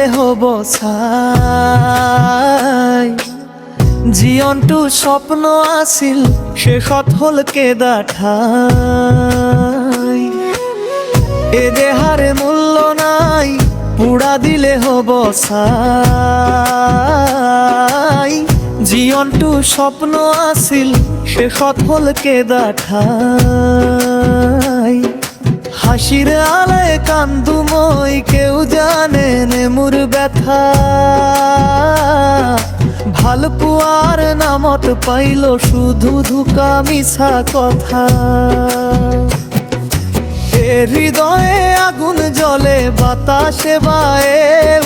হব ছাই। জীবনটো স্বপ্ন আছিল শেষত হ'ল কেদা ঠাই। এ দেহারে মূল্য নাই পুরা দিলে হব ছাই। জীবনটো স্বপ্ন আছিল শেষত হ'ল কেদা ঠাই। হাসির আলায় কান্দু মই, কেউ জানে নে মোর ব্যথা। ভালো পুয়ার নামত পাইল শুধু ধুকা মিছা কথা। এ হৃদয়ে আগুন জলে বাতাসে বায়ে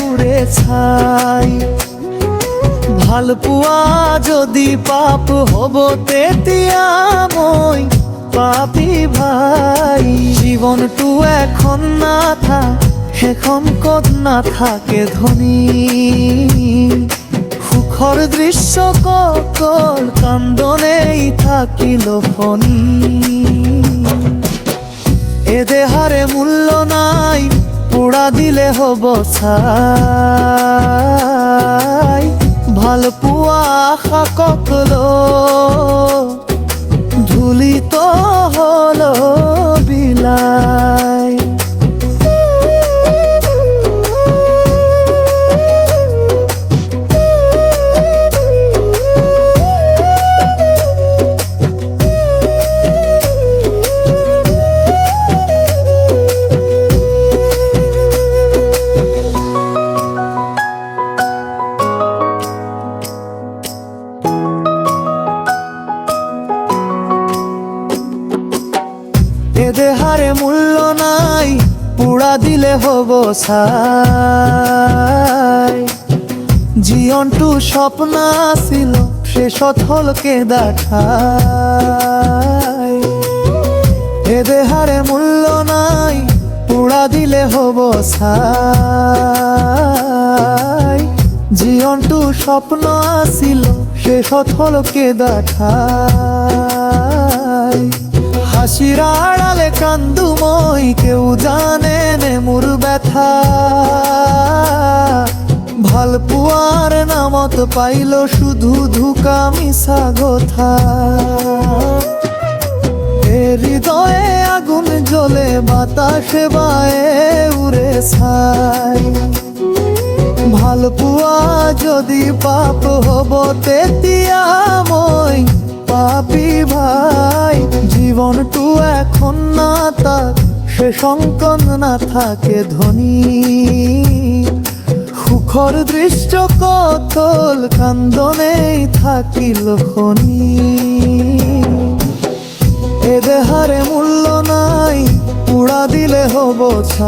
উড়ে ছাই। ভালো পুয়া যদি পাপ হব তেতিয়া মই, পাপি ভাই। জীবনটো এখন না থা সেখন কত না থাকে ধনী। সুখৰ দৃশ্য ককল কান্দনেই থাকিল ফণী। এ দেহারে মূল্য নাই, পোড়া দিলে হব ছাই। ভালো পোৱা আশা ককলো ধুলিত হল। দিলে হব ছাই। জীবনটো স্বপ্ন শেষত হল কেদা ঠাই এ দেহারে মূল্য নাই পুরা দিলে হব ছাই। জীবনটো স্বপ্ন শেষত হল কেদা ঠাই হাসির আড়ালে কান্দু মই কেউ জানে নে মোর ব্যথা। ভালো পুয়ার নামত পাইল শুধু ধুকা মিশা গোথা হৃদয়ে আগুন জ্বলে বাতাসে বায়ে উড়ে ছাই। ভালো পুয়া যদি পাপ হব তেতিয়া মই জীবনটো এখন না তাক সে সংকন না থাকে ধনী। সুখৰ দৃশ্য কথল কান্দনেই থাকিল খনি। এ দেহারে মূল্য নাই পুরা দিলে হব ছাই।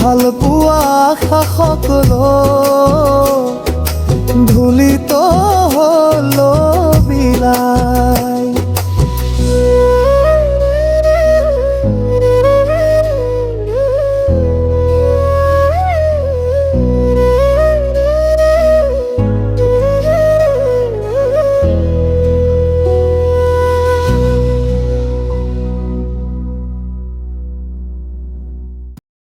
ভালো পুয়া আশা